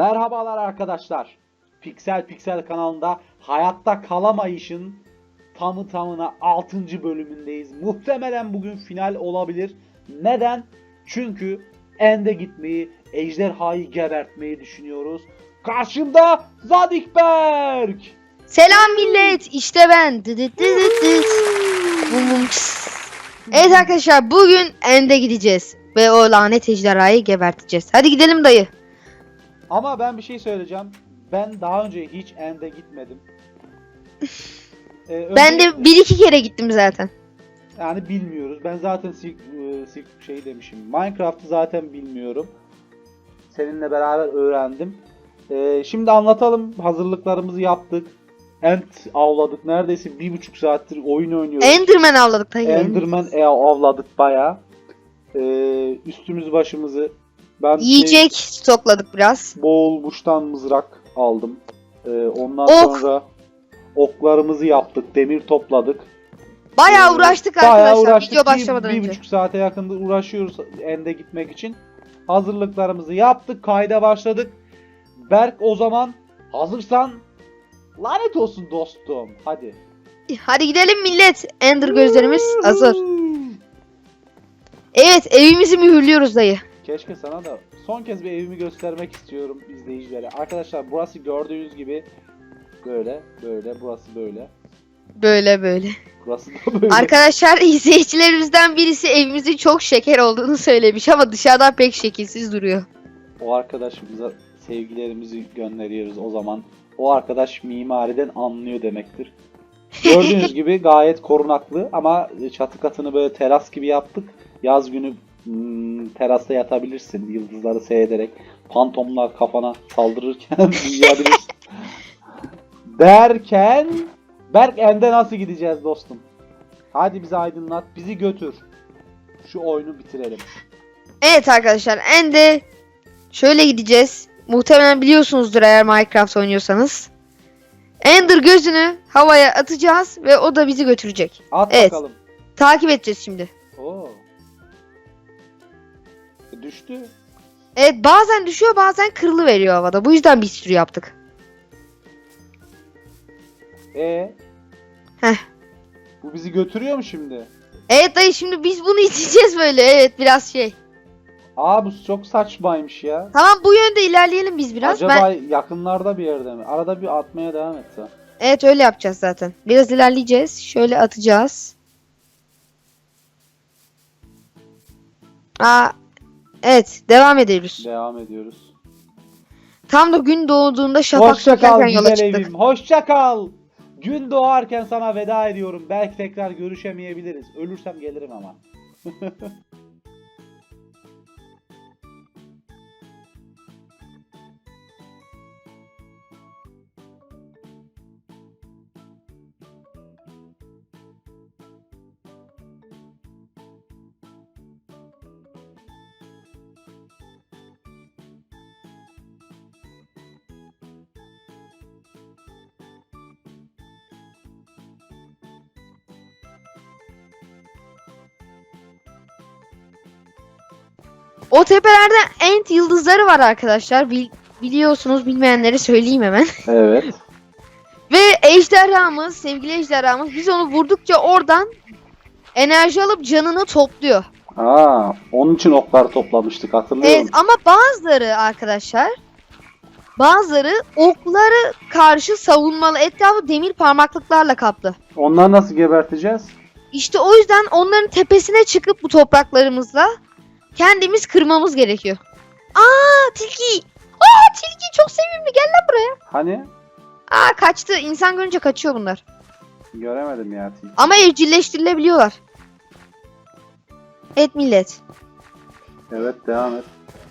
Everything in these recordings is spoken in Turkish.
Merhabalar arkadaşlar. Piksel Piksel kanalında hayatta kalamayışın tamı tamına 6. bölümündeyiz. Muhtemelen bugün final olabilir. Neden? Çünkü Ende gitmeyi, ejderhayı gebertmeyi düşünüyoruz. Karşımda Zadikberk. Selam millet işte ben. Dı. Evet arkadaşlar bugün End'e gideceğiz. Ve o lanet ejderhayı geberteceğiz. Hadi gidelim dayı. Ama ben bir şey söyleyeceğim. Ben daha önce hiç Ende gitmedim. Ee, Ben de bir iki kere gittim zaten. Yani bilmiyoruz. Ben zaten e, şey demişim. Minecraft'ı zaten bilmiyorum. Seninle beraber öğrendim. Ee, şimdi anlatalım. Hazırlıklarımızı yaptık. Ent avladık. Neredeyse bir buçuk saattir oyun oynuyoruz. Enderman avladık dayı. Enderman e, avladık baya. Ee, üstümüz başımızı ben şey, Yiyecek stokladık biraz. boğulmuştan mızrak aldım. Ee, ondan Ok. sonra oklarımızı yaptık. Demir topladık. Bayağı Ee, uğraştık bayağı arkadaşlar uğraştık. video Bir- başlamadan bir, önce. buçuk saate yakında uğraşıyoruz ende gitmek için. Hazırlıklarımızı yaptık. Kayda başladık. Berk o zaman hazırsan lanet olsun dostum. Hadi. Hadi gidelim millet. Ender gözlerimiz hazır. Evet evimizi mühürlüyoruz dayı. Keşke sana da son kez bir evimi göstermek istiyorum izleyicilere. Arkadaşlar burası gördüğünüz gibi böyle böyle burası böyle. Böyle böyle. Burası da böyle. Arkadaşlar izleyicilerimizden birisi evimizin çok şeker olduğunu söylemiş ama dışarıdan pek şekilsiz duruyor. O arkadaşımıza sevgilerimizi gönderiyoruz o zaman. O arkadaş mimariden anlıyor demektir. Gördüğünüz gibi gayet korunaklı ama çatı katını böyle teras gibi yaptık. Yaz günü terasta yatabilirsin yıldızları seyrederek. Fantomlar kafana saldırırken uyuyabilirsin. Derken Berk Ende nasıl gideceğiz dostum? Hadi bizi aydınlat, bizi götür. Şu oyunu bitirelim. Evet arkadaşlar Ende şöyle gideceğiz. Muhtemelen biliyorsunuzdur eğer Minecraft oynuyorsanız. Ender gözünü havaya atacağız ve o da bizi götürecek. At Evet. bakalım. Takip edeceğiz şimdi. Düştü. Evet bazen düşüyor bazen kırılı veriyor havada. Bu yüzden bir sürü yaptık. E Heh. Bu bizi götürüyor mu şimdi? Evet dayı şimdi biz bunu izleyeceğiz böyle. Evet biraz şey. Aa bu çok saçmaymış ya. Tamam bu yönde ilerleyelim biz biraz. Acaba Ben... yakınlarda bir yerde mi? Arada bir atmaya devam etse. Evet öyle yapacağız zaten. Biraz ilerleyeceğiz. Şöyle atacağız. Aa, evet devam ediyoruz. Devam ediyoruz. Tam da gün doğduğunda şafak Hoşça kal sökerken yola güzel çıktık. evim. Hoşça kal. Gün doğarken sana veda ediyorum. Belki tekrar görüşemeyebiliriz. Ölürsem gelirim ama. O tepelerde ent yıldızları var arkadaşlar. Bil- biliyorsunuz bilmeyenlere söyleyeyim hemen. Evet. Ve ejderhamız, sevgili ejderhamız biz onu vurdukça oradan enerji alıp canını topluyor. Aa, onun için oklar toplamıştık hatırlıyorum. Evet ama bazıları arkadaşlar bazıları okları karşı savunmalı etrafı demir parmaklıklarla kaplı. Onları nasıl geberteceğiz? İşte o yüzden onların tepesine çıkıp bu topraklarımızla kendimiz kırmamız gerekiyor. Aa tilki. Aa tilki çok sevimli gel lan buraya. Hani? Aa kaçtı insan görünce kaçıyor bunlar. Göremedim ya. Ama evcilleştirilebiliyorlar. Evet millet. Evet devam et.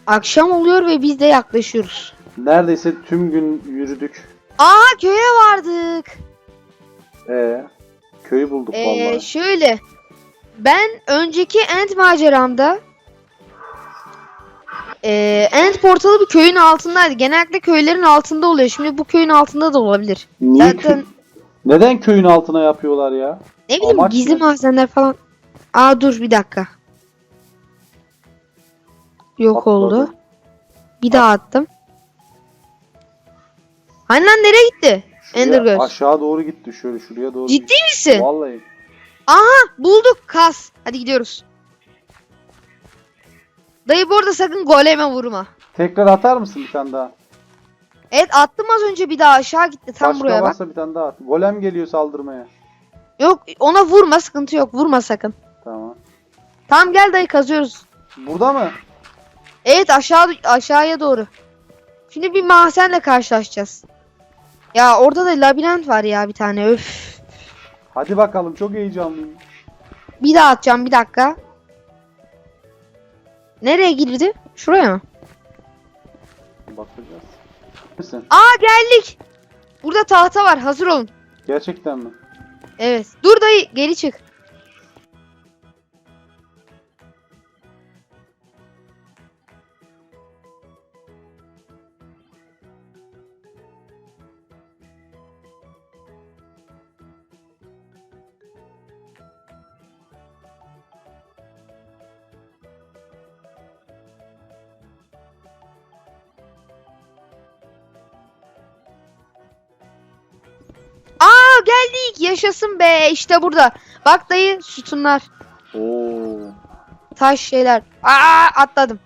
Akşam oluyor ve biz de yaklaşıyoruz. Neredeyse tüm gün yürüdük. Aa köye vardık. Ee, köyü bulduk Ee, vallahi. şöyle. Ben önceki End maceramda ee, End portalı bir köyün altındaydı. Genellikle köylerin altında oluyor. Şimdi bu köyün altında da olabilir. Niye zaten- kö- Neden köyün altına yapıyorlar ya? Ne bileyim Amaç gizli ne? madenler falan. Aa dur bir dakika. Yok Atladım. oldu. Bir daha attım. Hani lan nereye gitti? Şuraya, Ender göz. Aşağı doğru gitti şöyle şuraya doğru. Ciddi gitti. misin? Vallahi. Bulduk kas. Hadi gidiyoruz. Dayı bu arada sakın goleme vurma. Tekrar atar mısın bir tane daha? Evet attım az önce bir daha aşağı gitti tam Başka buraya bak. varsa bir tane daha at. Golem geliyor saldırmaya. Yok ona vurma sıkıntı yok vurma sakın. Tamam. Tamam gel dayı kazıyoruz. Burada mı? Evet aşağı aşağıya doğru. Şimdi bir mahzenle karşılaşacağız. Ya orada da labirent var ya bir tane öf. Hadi bakalım çok heyecanlıyım. Bir daha atacağım bir dakika. Nereye girdi? Şuraya mı? Bakacağız. Misin? Aa geldik. Burada tahta var hazır olun. Gerçekten mi? Evet. Dur dayı geri çık. Yaşasın be. İşte burada. Bak dayı sütunlar. Oo. Taş şeyler. Aa atladım.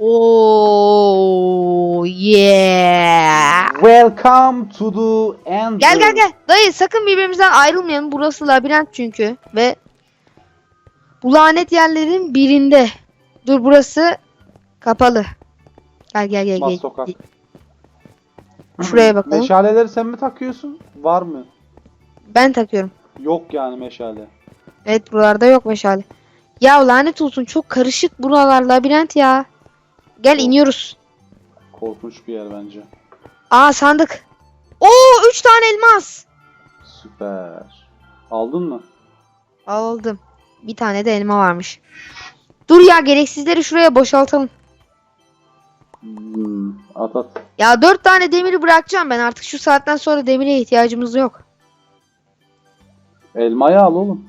Oo yeah. Welcome to the end. Gel gel gel. Dayı sakın birbirimizden ayrılmayalım. Burası labirent çünkü ve bu lanet yerlerin birinde. Dur burası kapalı. Gel gel gel gel. sokak. Şuraya bakalım. Meşaleleri sen mi takıyorsun? Var mı? Ben takıyorum. Yok yani meşale. Evet buralarda yok meşale. Ya lanet olsun çok karışık buralar labirent ya. Gel iniyoruz. Korkunç bir yer bence. Aa sandık. Oo 3 tane elmas. Süper. Aldın mı? Aldım. Bir tane de elma varmış. Dur ya gereksizleri şuraya boşaltalım. Hmm, at at. Ya 4 tane demiri bırakacağım ben artık şu saatten sonra demire ihtiyacımız yok. Elmayı al oğlum.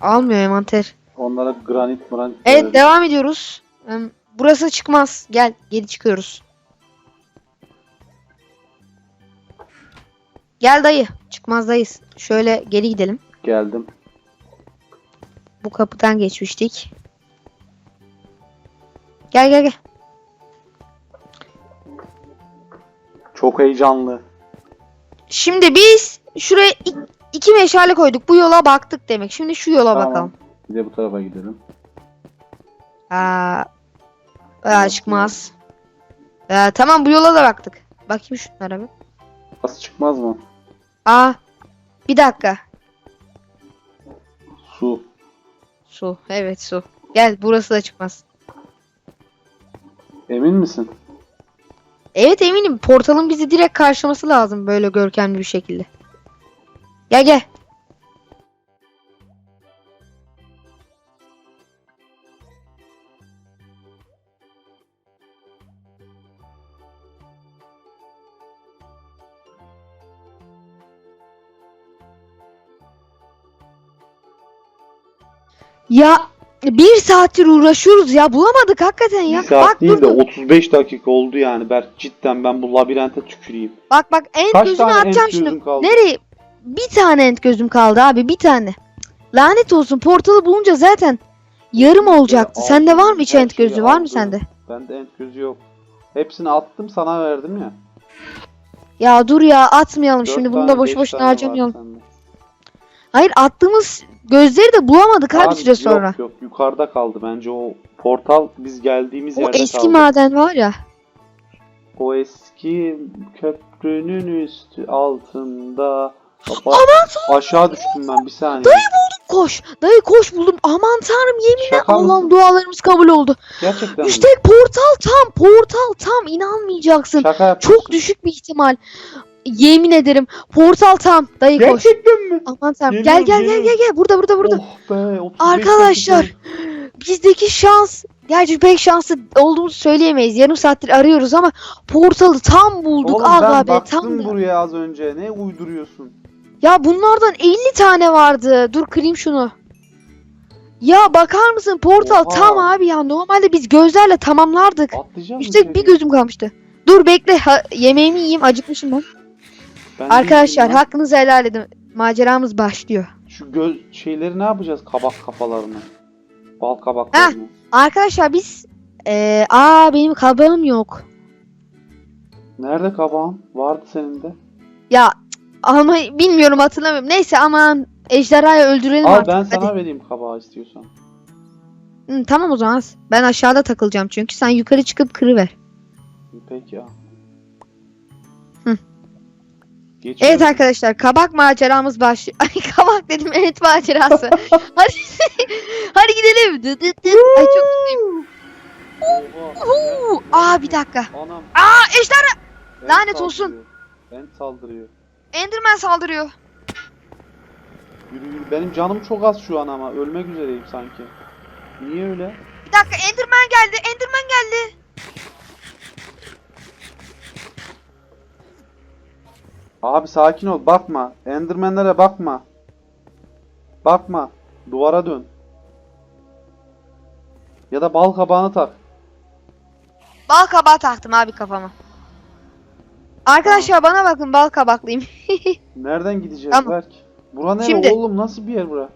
Almıyor envanter. Onlara granit granit. Evet verelim. devam ediyoruz. Burası çıkmaz. Gel geri çıkıyoruz. Gel dayı. Çıkmazdayız. Şöyle geri gidelim. Geldim. Bu kapıdan geçmiştik. Gel gel gel. Çok heyecanlı. Şimdi biz şuraya ik- iki meşale koyduk. Bu yola baktık demek. Şimdi şu yola Tamam. bakalım. Bir de bu tarafa gidelim. Aa, aa, çıkmaz. Aa, tamam bu yola da baktık. Bakayım şunlara bir. Nasıl çıkmaz mı? Aa, bir dakika. Su. Su. Evet su. Gel burası da çıkmaz. Emin misin? Evet eminim portalın bizi direkt karşılaması lazım böyle görkemli bir şekilde. Gel gel. Ya bir saattir uğraşıyoruz ya bulamadık hakikaten ya. Bir saat Bak değil de dur. 35 dakika oldu yani Berk. Cidden ben bu labirente tüküreyim. Bak bak en Kaç gözünü tane atacağım ent şimdi. gözün kaldı? Nereye? Bir tane ent gözüm kaldı abi bir tane. Lanet olsun portalı bulunca zaten yarım olacaktı. Aldım, Sende var mı hiç her ent şeyi gözü? Var aldım. mı sende? Bende ent gözü yok. Hepsini attım sana verdim ya. Ya dur ya atmayalım Dört şimdi bunu tane, da boş beş boşuna tane var harcamayalım. sende. Hayır attığımız gözleri de bulamadık abi bir süre yok, sonra. Yok yukarıda kaldı bence o portal biz geldiğimiz O yerde eski kaldı. maden var ya. O eski köprünün üstü altında. Baba, Aman aşağı düştüm ben bir saniye. Dayı koş. Dayı koş buldum. Aman tanrım yeminle Allah'ım dualarımız kabul oldu. Gerçekten mi? İşte portal tam portal tam inanmayacaksın. Şaka yapıyorsun. Çok düşük bir ihtimal. Yemin ederim. Portal tam. Dayı koş. Gerçekten mi? Aman tanrım. Gel Geliyorum, gel gel gel gel. Burada burada burada. Oh be, 35 Arkadaşlar dakika. bizdeki şans gerçi pek şanslı olduğumuzu söyleyemeyiz. Yarım saattir arıyoruz ama portalı tam bulduk. Oğlum Aga ben be baktım tam da. buraya az önce. Ne uyduruyorsun? Ya bunlardan 50 tane vardı. Dur kırayım şunu. Ya bakar mısın portal Oha. tam abi ya. Normalde biz gözlerle tamamlardık. Atlayacağım İşte bir gözüm kalmıştı. Dur bekle ha- yemeğimi yiyeyim acıkmışım ben. Arkadaşlar hakkınızı helal edin. Maceramız başlıyor. Şu göz şeyleri ne yapacağız? Kabak kafalarını. Bal kabaklarını. Arkadaşlar biz eee aa benim kabağım yok. Nerede kabağın? Vardı senin de. Ya ama bilmiyorum hatırlamıyorum. Neyse aman ejderhayı öldürelim Al artık. ben sana Hadi. vereyim kabağı istiyorsan. Hı, tamam o zaman. Ben aşağıda takılacağım çünkü sen yukarı çıkıp kırıver. Peki ya. Geçiyorum. Evet arkadaşlar kabak maceramız başlıyor. Ay kabak dedim evet macerası. hadi hadi gidelim. Dı dı dı. Ay çok mutluyum. Oha. Aa bir dakika. Anam. Aa ejderha. Lanet olsun. Ent saldırıyor. Enderman saldırıyor. Yürü yürü. Benim canım çok az şu an ama. Ölmek üzereyim sanki. Niye öyle? Bir dakika Enderman geldi. Enderman geldi. Abi sakin ol. Bakma. Endermenlere bakma. Bakma. Duvara dön. Ya da bal kabağını tak. Bal kabağı taktım abi kafama. Arkadaşlar bana bakın bal kabaklıyım. Nereden gideceğiz Tamam. Berk? Bura nere Şimdi- oğlum? Nasıl bir yer bura?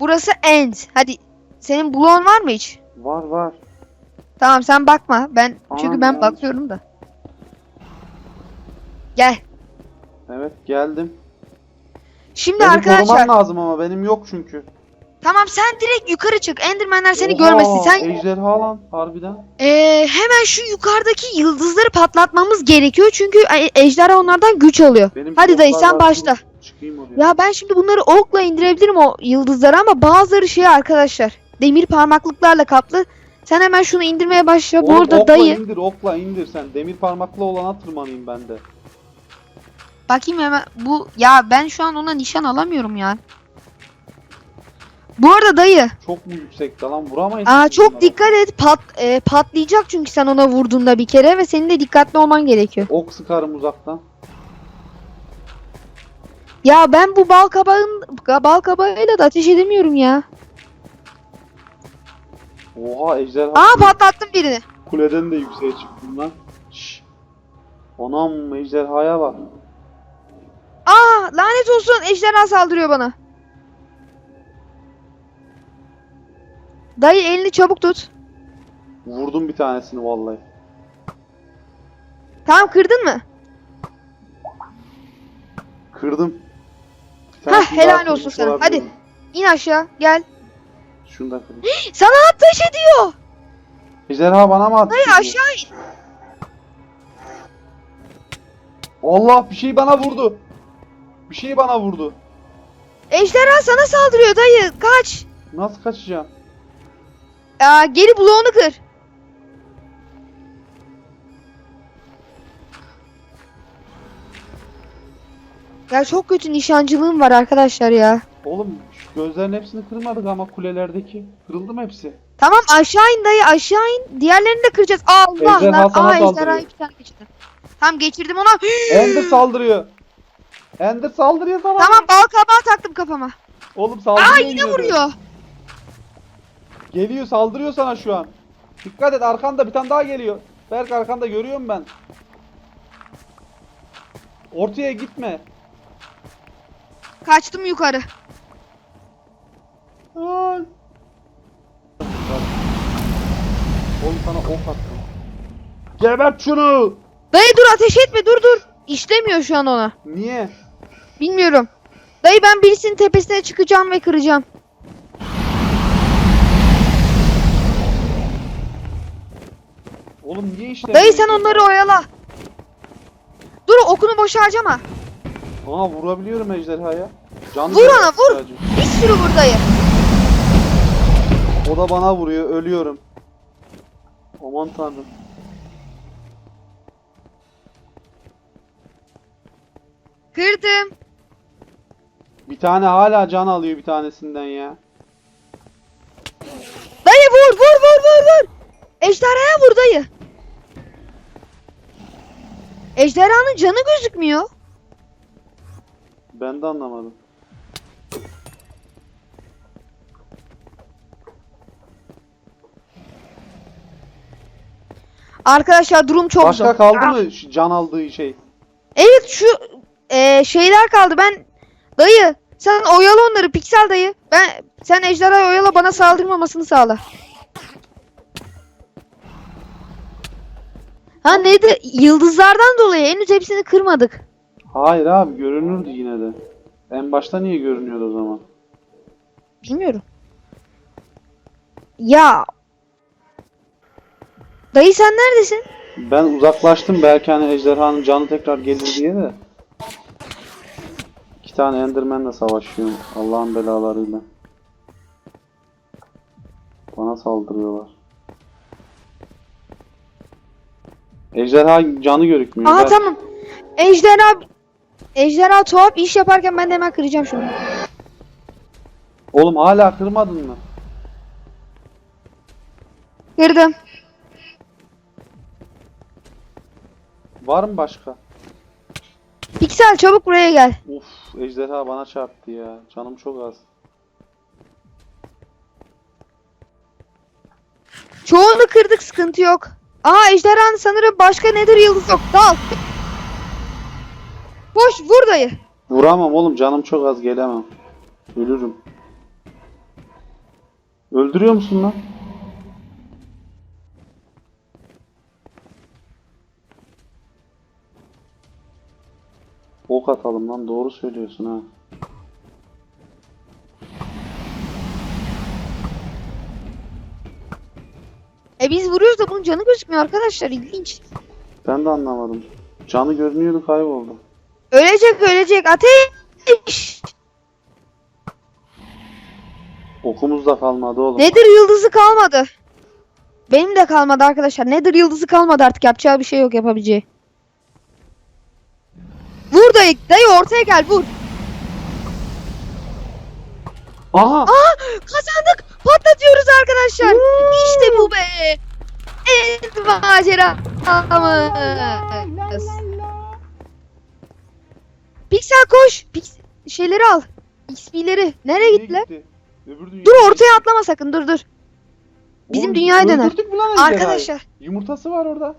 Burası end. Hadi senin bloğun var mı hiç? Var var. Tamam sen bakma. Ben çünkü Aman ben yanlış. bakıyorum da. Gel. Evet geldim. Şimdi Beni arkadaşlar lazım ama benim yok çünkü. tamam sen direkt yukarı çık. Endermanler seni Oha, görmesin. Sen Ejderha lan harbiden. Ee, hemen şu yukarıdaki yıldızları patlatmamız gerekiyor. Çünkü ejderha onlardan güç alıyor. Benim Hadi dayı sen başla. Ya ben şimdi bunları okla indirebilirim o yıldızları ama bazıları şey arkadaşlar. Demir parmaklıklarla kaplı. Sen hemen şunu indirmeye başla. Bu arada okla dayı. indir okla indir sen. Demir parmaklı olana tırmanayım ben de. Bakayım hemen bu ya ben şu an ona nişan alamıyorum ya. Bu arada dayı. Çok mu yüksekte lan vuramayız. Aa çok bunlara. dikkat et. Pat e, patlayacak çünkü sen ona vurduğunda bir kere ve senin de dikkatli olman gerekiyor. Ok sıkarım uzaktan. Ya ben bu bal kabağın bal kabağıyla da ateş edemiyorum ya. Oha ejderha. Aa patlattım birini. Kuleden de yükseğe çıktım lan. Şşş. Anam ejderhaya bak. Aa lanet olsun ejderha saldırıyor bana. Dayı elini çabuk tut. Vurdum bir tanesini vallahi. Tamam kırdın mı? Kırdım. Tanesini helal olsun sana. olabilirim. İn aşağı gel. Şunu da kırayım. Sana ateş ediyor. Ejderha bana mı attı? Dayı şimdi? aşağı in. Allah bir şey bana vurdu. Bir şey bana vurdu. Ejderha sana saldırıyor dayı. Kaç. Nasıl kaçacağım? Aa, geri bloğunu kır. Ya çok kötü nişancılığım var arkadaşlar ya. Oğlum şu gözlerin hepsini kırmadık ama kulelerdeki. Kırıldı mı hepsi? Tamam aşağı in dayı aşağı in. Diğerlerini de kıracağız. Allah Ejderha lan. sana Aa saldırıyor. ejderhayı bir tane geçirdim. Tamam geçirdim ona. Ender saldırıyor. Ender saldırıyor sana. tamam bal kabağı taktım kafama. Oğlum saldırıyor. Aa yine de. vuruyor. Geliyor saldırıyor sana şu an. Dikkat et arkanda bir tane daha geliyor. Berk arkanda görüyorum ben. Ortaya gitme. Kaçtım yukarı. Ay. Oğlum sana ok attım. Gebert şunu. Dayı dur ateş etme dur dur. İşlemiyor şu an ona. Niye? Bilmiyorum. Dayı ben birisinin tepesine çıkacağım ve kıracağım. Oğlum niye işlemiyor? Dayı sen onları oyala. Dur okunu boş harcama. Aa vurabiliyorum ejderhaya. Canlı Vur ona, vur. sadece. Bir sürü vur dayı. O da bana vuruyor ölüyorum. Aman tanrım. Kırdım. Bir tane hala can alıyor bir tanesinden ya. Dayı vur vur vur vur vur. Ejderhaya vur dayı. Ejderhanın canı gözükmüyor. Ben de anlamadım. Arkadaşlar durum çok Başka zor. kaldı mı ah. şu can aldığı şey? Evet şu e, şeyler kaldı. Ben dayı sen oyalı onları piksel dayı. Ben sen ejderha oyala bana saldırmamasını sağla. Ha neydi? Yıldızlardan dolayı henüz hepsini kırmadık. Hayır abi görünürdü yine de. En başta niye görünüyordu o zaman? Bilmiyorum. Ya. Dayı sen neredesin? Ben uzaklaştım belki hani ejderhanın canı tekrar gelir diye de. İki tane Enderman'le savaşıyorum Allah'ın belalarıyla. Bana saldırıyorlar. Ejderha canı görükmüyor. Aha Ver. tamam. Ejderha Ejderha tuhaf iş yaparken ben de hemen kıracağım şunu. Oğlum hala kırmadın mı? Kırdım. Var mı başka? Piksel çabuk buraya gel. Uf ejderha bana çarptı ya. Canım çok az. Çoğunu kırdık sıkıntı yok. Aha ejderhanın sanırım başka nedir yıldız yok. Dal. Boş vur dayı. Vuramam oğlum canım çok az gelemem. Ölürüm. Öldürüyor musun lan? Ok atalım lan doğru söylüyorsun ha. E biz vuruyoruz da bunun canı gözükmüyor arkadaşlar ilginç. Ben de anlamadım. Canı görünüyordu kayboldu. Ölecek ölecek ateş. Okumuz da kalmadı oğlum. Nedir yıldızı kalmadı. Benim de kalmadı arkadaşlar. Nedir yıldızı kalmadı artık yapacağı bir şey yok yapabileceği. Dayı, dayı ortaya gel vur. Aha! Aa kazandık. Patlatıyoruz arkadaşlar. İşte bu be. En maceramız. Piksel koş. Pix şeyleri al. XP'leri. Nereye gittiler? gitti? Dur ortaya atlama sakın dur dur. Bizim Oğlum, dünyaya döner. Arkadaşlar. Yumurtası var orada.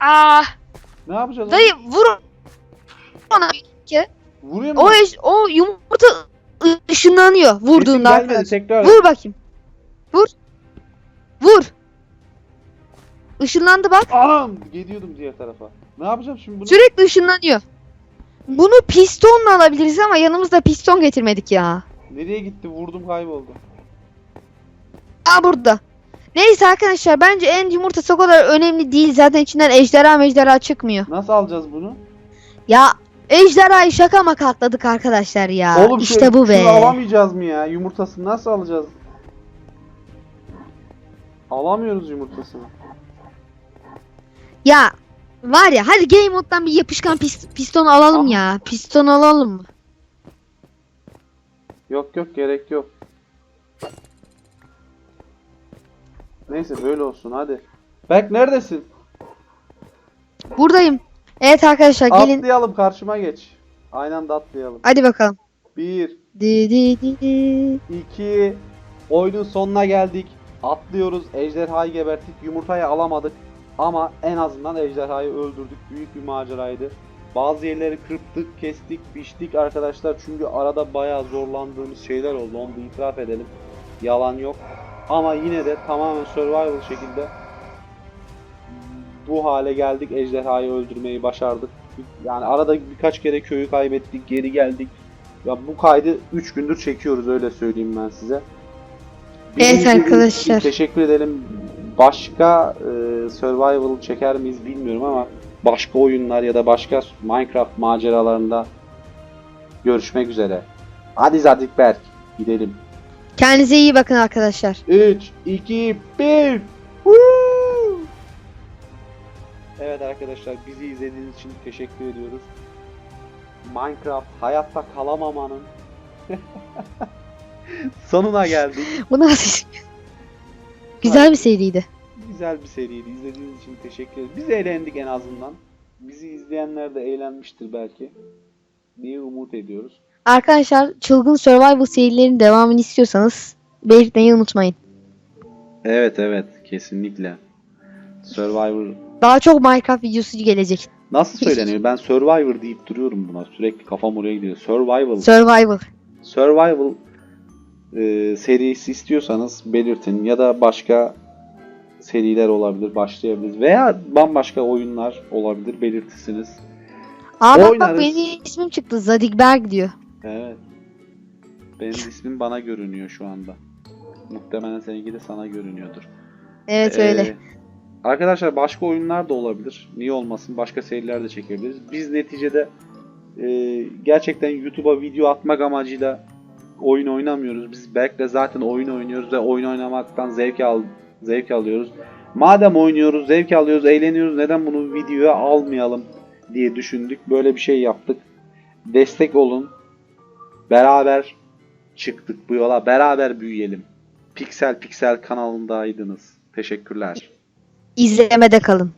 Aa, Ne yapacağız? dayı vur ona. Vuruyor mu? O eş- o yumurta ışınlanıyor vurduğunda Sesim gelmedi, arkadaşlar. tekrar. Vur bakayım. Vur. Vur. Işınlandı bak. Anam! Gidiyordum diğer tarafa. Ne yapacağım şimdi bunu? Sürekli ışınlanıyor. Bunu pistonla alabiliriz ama yanımızda piston getirmedik ya. Nereye gitti? Vurdum kayboldu. Aa burada. Neyse arkadaşlar bence en yumurtası o kadar önemli değil. Zaten içinden ejderha mejderha çıkmıyor. Nasıl alacağız bunu? Ya ejderhayı şaka maka atladık arkadaşlar ya. Oğlum işte şu- bu şunu be. alamayacağız mı ya? Yumurtasını nasıl alacağız? Alamıyoruz yumurtasını. Ya var ya hadi game mode'dan bir yapışkan pis- piston alalım Aha. ya. Piston alalım mı? Yok yok gerek yok. Neyse böyle olsun hadi. Berk neredesin? Buradayım. Evet arkadaşlar gelin. Atlayalım karşıma geç. Aynı anda atlayalım. Hadi bakalım. Bir, Di di di di. iki, oyunun sonuna geldik. Atlıyoruz. Ejderhayı geberttik. Yumurtayı alamadık. Ama en azından ejderhayı öldürdük. Büyük bir maceraydı. Bazı yerleri kırptık, kestik, biçtik arkadaşlar. Çünkü arada bayağı zorlandığımız şeyler oldu. Onu da itiraf edelim. Yalan yok. Ama yine de tamamen survival şekilde bu hale geldik. Ejderhayı öldürmeyi başardık. Yani arada birkaç kere köyü kaybettik, geri geldik. Ya bu kaydı 3 gündür çekiyoruz öyle söyleyeyim ben size. Bizi Evet arkadaşlar. Teşekkür edelim. Başka e, survival çeker miyiz bilmiyorum ama başka oyunlar ya da başka Minecraft maceralarında görüşmek üzere. Hadi Zadik Berk gidelim. Kendinize iyi bakın arkadaşlar. 3, 2, 1. Evet arkadaşlar bizi izlediğiniz için teşekkür ediyoruz. Minecraft hayatta kalamamanın sonuna geldik. Bu nasıl? Güzel bir seriydi. Güzel bir seriydi. İzlediğiniz için teşekkür ederiz. Biz eğlendik en azından. Bizi izleyenler de eğlenmiştir belki. diye umut ediyoruz. Arkadaşlar çılgın survival serilerinin devamını istiyorsanız belirtmeyi unutmayın. Evet evet kesinlikle. Survivor Daha çok Minecraft videosu gelecek. nasıl söyleniyor? Ben Survivor deyip duruyorum buna. Sürekli kafam oraya gidiyor. Survival. Survival. Survival e, serisi istiyorsanız belirtin ya da başka seriler olabilir başlayabiliriz veya bambaşka oyunlar olabilir belirtirsiniz. Aa bak bak Oynarız. benim ismim çıktı. Zadigberg diyor. Evet. Benim ismim bana görünüyor şu anda. Muhtemelen seninki de sana görünüyordur. Evet Ee, öyle. Arkadaşlar başka oyunlar da olabilir. Niye olmasın? Başka seriler de çekebiliriz. Biz neticede e, gerçekten YouTube'a video atmak amacıyla oyun oynamıyoruz. Biz Berk'le zaten oyun oynuyoruz ve oyun oynamaktan zevk al zevk alıyoruz. Madem oynuyoruz, zevk alıyoruz, eğleniyoruz neden bunu videoya almayalım diye düşündük. Böyle bir şey yaptık. Destek olun. Beraber çıktık bu yola. Beraber büyüyelim. Piksel Piksel kanalındaydınız. Teşekkürler. İzlemede kalın.